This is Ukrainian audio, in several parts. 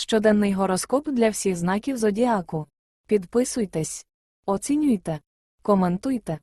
Щоденний гороскоп для всіх знаків зодіаку. Підписуйтесь, оцінюйте, коментуйте.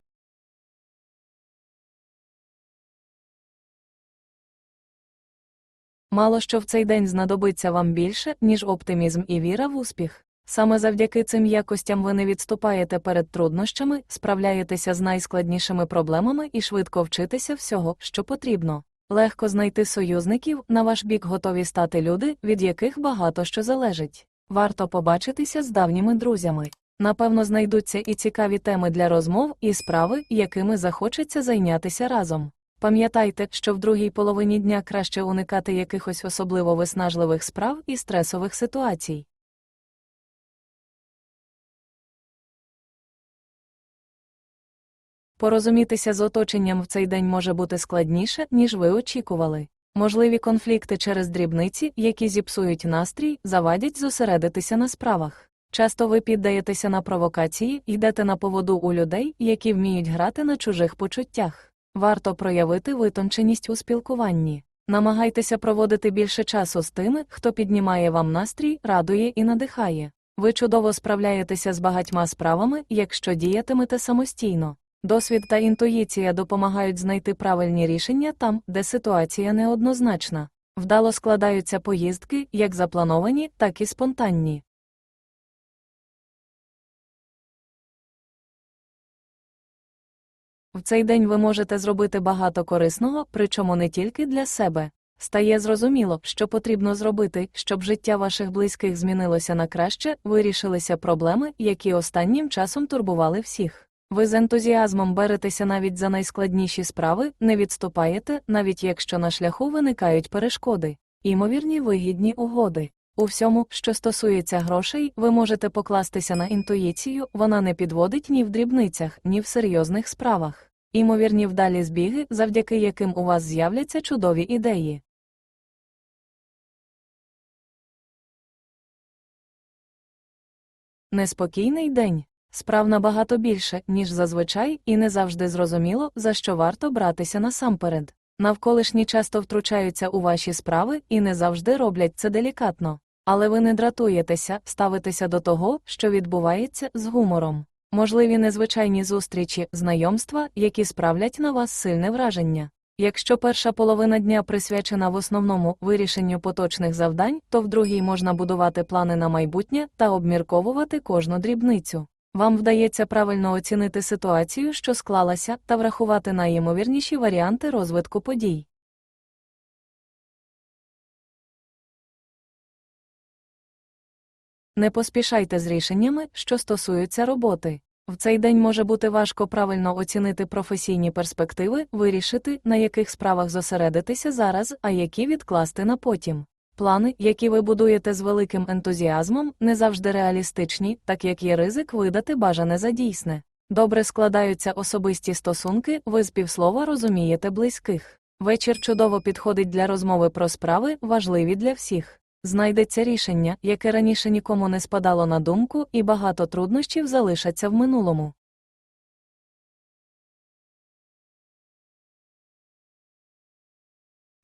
Мало що в цей день знадобиться вам більше, ніж оптимізм і віра в успіх. Саме завдяки цим якостям ви не відступаєте перед труднощами, справляєтеся з найскладнішими проблемами і швидко вчитеся всього, що потрібно. Легко знайти союзників, на ваш бік готові стати люди, від яких багато що залежить. Варто побачитися з давніми друзями. Напевно, знайдуться і цікаві теми для розмов, і справи, якими захочеться зайнятися разом. Пам'ятайте, що в другій половині дня краще уникати якихось особливо виснажливих справ і стресових ситуацій. Порозумітися з оточенням в цей день може бути складніше, ніж ви очікували. Можливі конфлікти через дрібниці, які зіпсують настрій, завадять зосередитися на справах. Часто ви піддаєтеся на провокації, йдете на поводу у людей, які вміють грати на чужих почуттях. Варто проявити витонченість у спілкуванні. Намагайтеся проводити більше часу з тими, хто піднімає вам настрій, радує і надихає. Ви чудово справляєтеся з багатьма справами, якщо діятимете самостійно. Досвід та інтуїція допомагають знайти правильні рішення там, де ситуація неоднозначна. Вдало складаються поїздки, як заплановані, так і спонтанні. В цей день ви можете зробити багато корисного, причому не тільки для себе. Стає зрозуміло, що потрібно зробити, щоб життя ваших близьких змінилося на краще, вирішилися проблеми, які останнім часом турбували всіх. Ви з ентузіазмом беретеся навіть за найскладніші справи, не відступаєте, навіть якщо на шляху виникають перешкоди, імовірні вигідні угоди. У всьому, що стосується грошей, ви можете покластися на інтуїцію, вона не підводить ні в дрібницях, ні в серйозних справах. Імовірні вдалі збіги, завдяки яким у вас з'являться чудові ідеї. Неспокійний день. Справ набагато більше, ніж зазвичай, і не завжди зрозуміло, за що варто братися насамперед. Навколишні часто втручаються у ваші справи і не завжди роблять це делікатно. Але ви не дратуєтеся, ставитеся до того, що відбувається з гумором. Можливі незвичайні зустрічі, знайомства, які справлять на вас сильне враження. Якщо перша половина дня присвячена в основному вирішенню поточних завдань, то в другій можна будувати плани на майбутнє та обмірковувати кожну дрібницю. Вам вдається правильно оцінити ситуацію, що склалася, та врахувати найімовірніші варіанти розвитку подій. Не поспішайте з рішеннями, що стосуються роботи. В цей день може бути важко правильно оцінити професійні перспективи, вирішити, на яких справах зосередитися зараз, а які відкласти на потім. Плани, які ви будуєте з великим ентузіазмом, не завжди реалістичні, так як є ризик видати бажане за дійсне. Добре складаються особисті стосунки, ви з півслова розумієте близьких. Вечір чудово підходить для розмови про справи, важливі для всіх. Знайдеться рішення, яке раніше нікому не спадало на думку, і багато труднощів залишаться в минулому.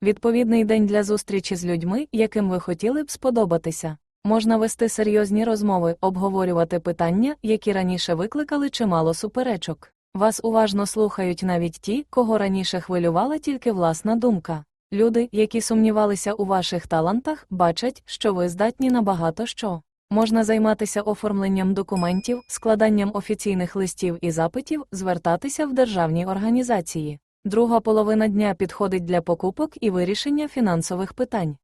Відповідний день для зустрічі з людьми, яким ви хотіли б сподобатися. Можна вести серйозні розмови, обговорювати питання, які раніше викликали чимало суперечок. Вас уважно слухають навіть ті, кого раніше хвилювала тільки власна думка. Люди, які сумнівалися у ваших талантах, бачать, що ви здатні на багато що. Можна займатися оформленням документів, складанням офіційних листів і запитів, звертатися в державні організації. Друга половина дня підходить для покупок і вирішення фінансових питань.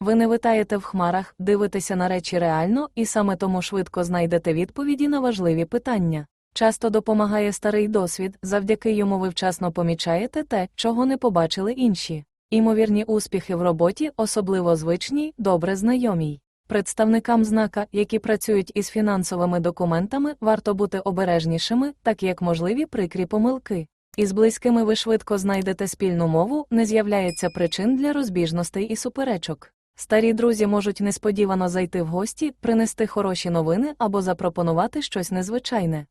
Ви не витаєте в хмарах, дивитеся на речі реально і саме тому швидко знайдете відповіді на важливі питання. Часто допомагає старий досвід, завдяки йому ви вчасно помічаєте те, чого не побачили інші. Імовірні успіхи в роботі, особливо звичній, добре знайомій. Представникам знака, які працюють із фінансовими документами, варто бути обережнішими, так як можливі прикрі помилки. Із близькими ви швидко знайдете спільну мову, не з'являється причин для розбіжностей і суперечок. Старі друзі можуть несподівано зайти в гості, принести хороші новини або запропонувати щось незвичайне.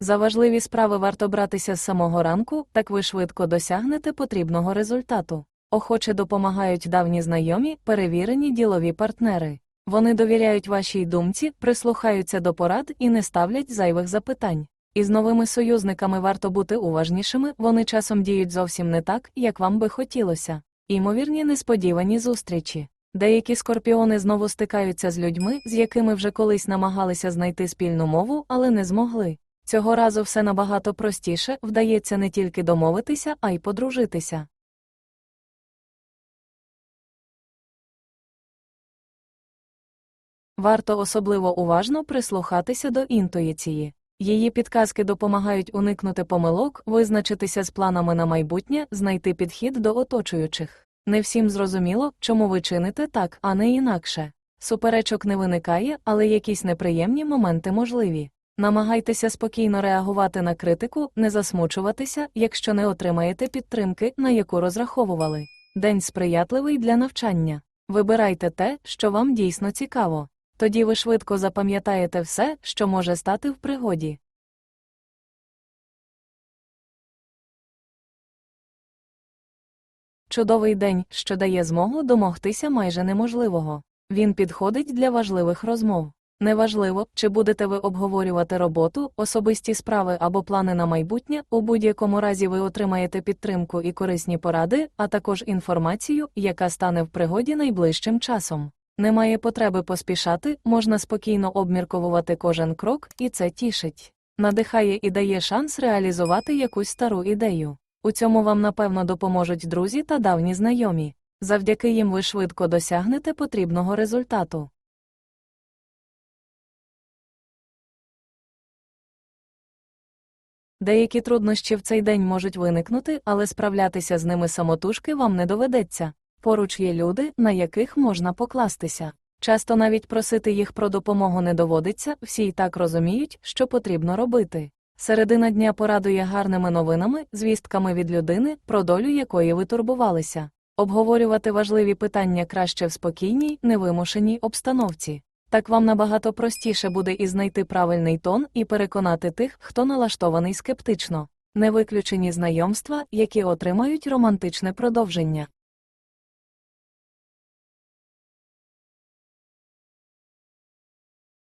За важливі справи варто братися з самого ранку, так ви швидко досягнете потрібного результату. Охоче допомагають давні знайомі, перевірені ділові партнери. Вони довіряють вашій думці, прислухаються до порад і не ставлять зайвих запитань. Із новими союзниками варто бути уважнішими, вони часом діють зовсім не так, як вам би хотілося. Імовірні несподівані зустрічі. Деякі скорпіони знову стикаються з людьми, з якими вже колись намагалися знайти спільну мову, але не змогли. Цього разу все набагато простіше, вдається не тільки домовитися, а й подружитися. Варто особливо уважно прислухатися до інтуїції. Її підказки допомагають уникнути помилок, визначитися з планами на майбутнє, знайти підхід до оточуючих. Не всім зрозуміло, чому ви чините так, а не інакше. Суперечок не виникає, але якісь неприємні моменти можливі. Намагайтеся спокійно реагувати на критику, не засмучуватися, якщо не отримаєте підтримки, на яку розраховували. День сприятливий для навчання. Вибирайте те, що вам дійсно цікаво. Тоді ви швидко запам'ятаєте все, що може стати в пригоді. Чудовий день, що дає змогу домогтися майже неможливого. Він підходить для важливих розмов. Неважливо, чи будете ви обговорювати роботу, особисті справи або плани на майбутнє, у будь-якому разі ви отримаєте підтримку і корисні поради, а також інформацію, яка стане в пригоді найближчим часом. Немає потреби поспішати, можна спокійно обмірковувати кожен крок, і це тішить. Надихає і дає шанс реалізувати якусь стару ідею. У цьому вам напевно допоможуть друзі та давні знайомі. Завдяки їм ви швидко досягнете потрібного результату. Деякі труднощі в цей день можуть виникнути, але справлятися з ними самотужки вам не доведеться. Поруч є люди, на яких можна покластися. Часто навіть просити їх про допомогу не доводиться, всі й так розуміють, що потрібно робити. Середина дня порадує гарними новинами, звістками від людини, про долю якої ви турбувалися. Обговорювати важливі питання краще в спокійній, невимушеній обстановці. Так вам набагато простіше буде і знайти правильний тон і переконати тих, хто налаштований скептично. Не виключені знайомства, які отримають романтичне продовження.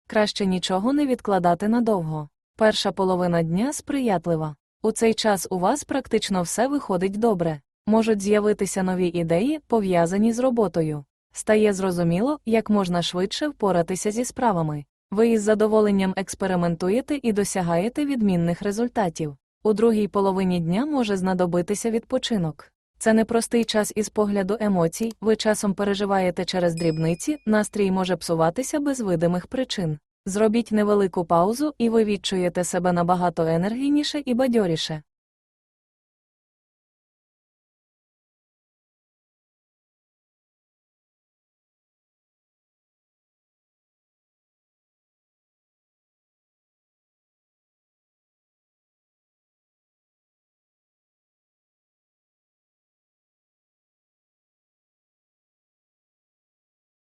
Краще нічого не відкладати надовго. Перша половина дня сприятлива. У цей час у вас практично все виходить добре. Можуть з'явитися нові ідеї, пов'язані з роботою. Стає зрозуміло, як можна швидше впоратися зі справами. Ви із задоволенням експериментуєте і досягаєте відмінних результатів. У другій половині дня може знадобитися відпочинок. Це непростий час із погляду емоцій, ви часом переживаєте через дрібниці, настрій може псуватися без видимих причин. Зробіть невелику паузу, і ви відчуєте себе набагато енергійніше і бадьоріше.